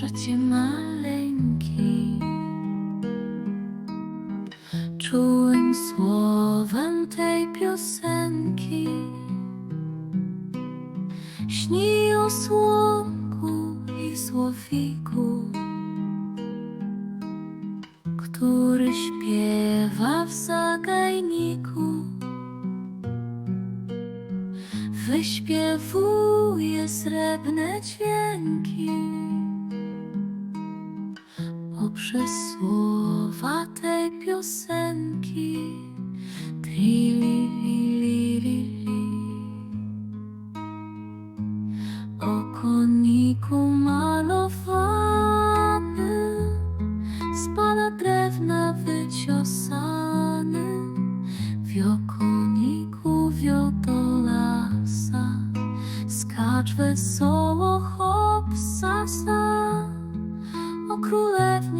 przecie maleńki. Czułym słowem tej piosenki śni o słomku i słowiku, który śpiewa w zagajniku. Wyśpiewuje srebrne dźwięki poprzez słowa tej piosenki. Trili, li, li, li. O koniku malowany z pana drewna wyciosany wiokoniku wio do lasa skacz wesoło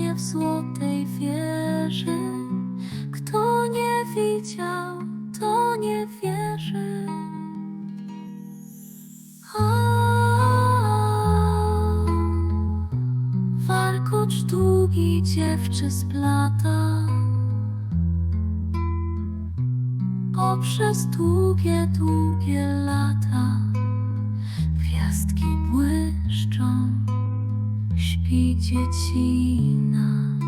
królewnie w złotej wieży. Kto nie widział to nie wierzy. A warkocz długi dziewczy splata poprzez długie, długie lata. śpi dziecina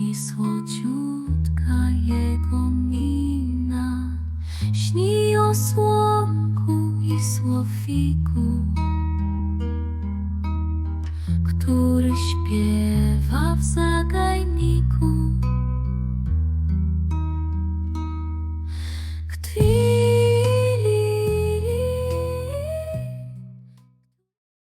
i słodziutka jego mina śni o słonku i słowiku, który śpiewa.